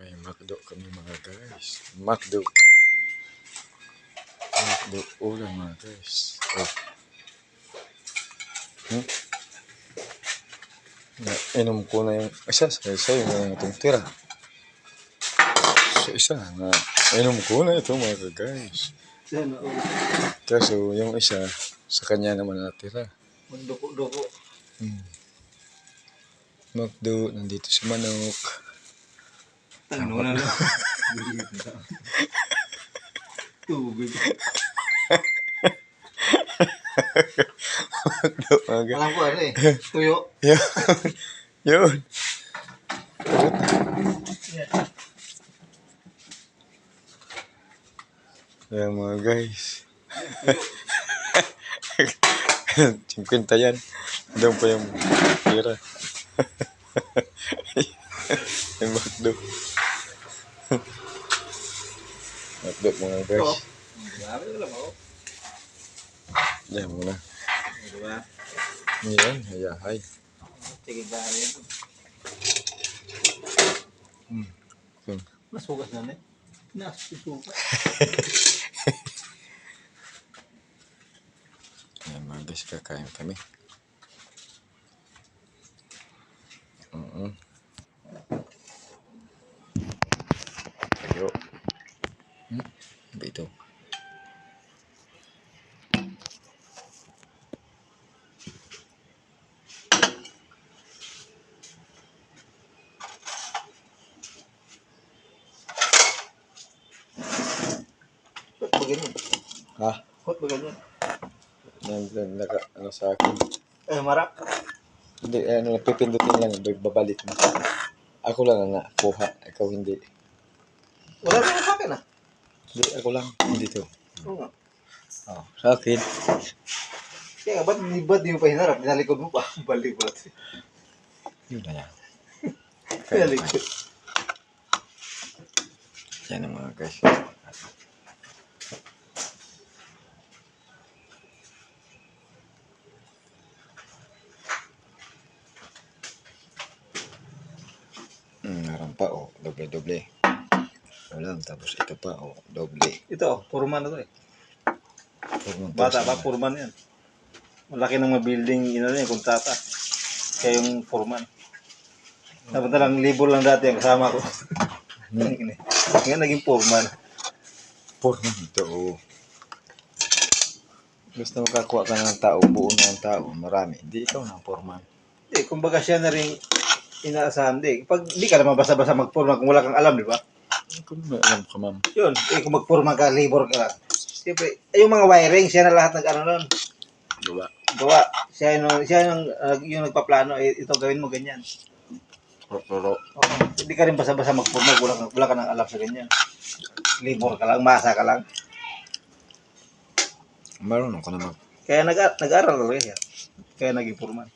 May McDo kami mga guys. McDo. McDo ulam mga guys. Oh. Hmm? Na, inom ko na yung isa sa isa yung itong tira. Sa isa na inom ko na ito mga guys. Kaso yung isa sa kanya naman natira. Magduko-duko. Hmm. McDo, nandito si Manok. Ano na lang. Tubig. Alam ko ano eh. Tuyo. Yun. Yun. Ayan mga guys. 50 yan. Doon pa yung tira. McDo. McDo mga guys. Grabe na lang ako. Diyan muna. Diba? Yan, hayahay. Sige, gari yan. Hmm. Hmm. Nasugas na na eh. Nasugas. Ayan mga guys, kakain kami. Oo. Tayo. Hmm? Ba ito? Ganyan? Ha? Ba't ba ganyan? Nag, nag, ano sa akin? Eh, marak. Hindi, ano, pipindutin lang, babalik mo. Ako lang ang nakuha, ikaw hindi. Wala Hindi, ako lang, hindi to. Oo. Oh, sa akin. Kaya nga, ba't, di- ba't di mo pa hinarap? Dinalikod mo pa. Natin. Yun na yan. Dinalikod. Yan ang mga guys. Mm, meron pa oh, doble-doble. Walang tapos ito pa oh, doble. Ito, purman na to eh. Purman Bata pa, purman yan. Malaki ng mga building, ina rin, kontata. Kaya yung purman. Dapat na lang libo lang dati ang kasama ko. Hmm. Ngayon naging purman. Purman ito oh. Gusto makakuha ka ng tao, buo na ng tao, marami. Hindi ikaw na purman. Eh, kumbaga siya na rin inaasahan din. Pag di ka naman basta-basta magpurma kung wala kang alam, di ba? Kung may alam ka ma'am. Yun, eh, kung magpurma ka, labor ka. Siyempre, eh, yung mga wiring, siya na lahat nag ano nun. Diba? Gawa. Siya yung, siya yung, uh, yung nagpaplano, eh, ito gawin mo ganyan. Pero, Oo. Hindi ka rin basta-basta magpurma, wala, ka- wala ka nang alam sa ganyan. Labor ka lang, masa ka lang. marunong ka na mag Kaya nag nag-aral talaga siya. Kaya naging purman.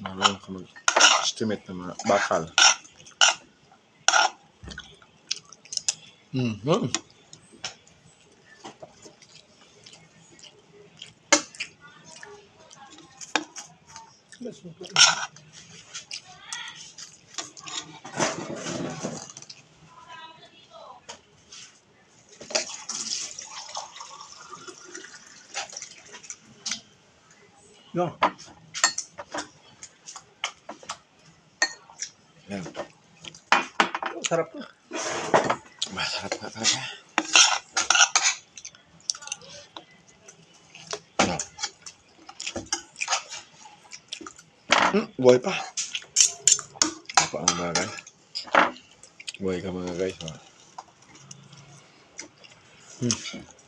marunong ka mag-estimate ng mga bakal. Hmm. Hmm. Yun. Yan. Oh, sarap to. Masarap ka talaga. Hmm, buhay pa. Apa ang bagay? Buhay ka mga guys. Oh. Hmm.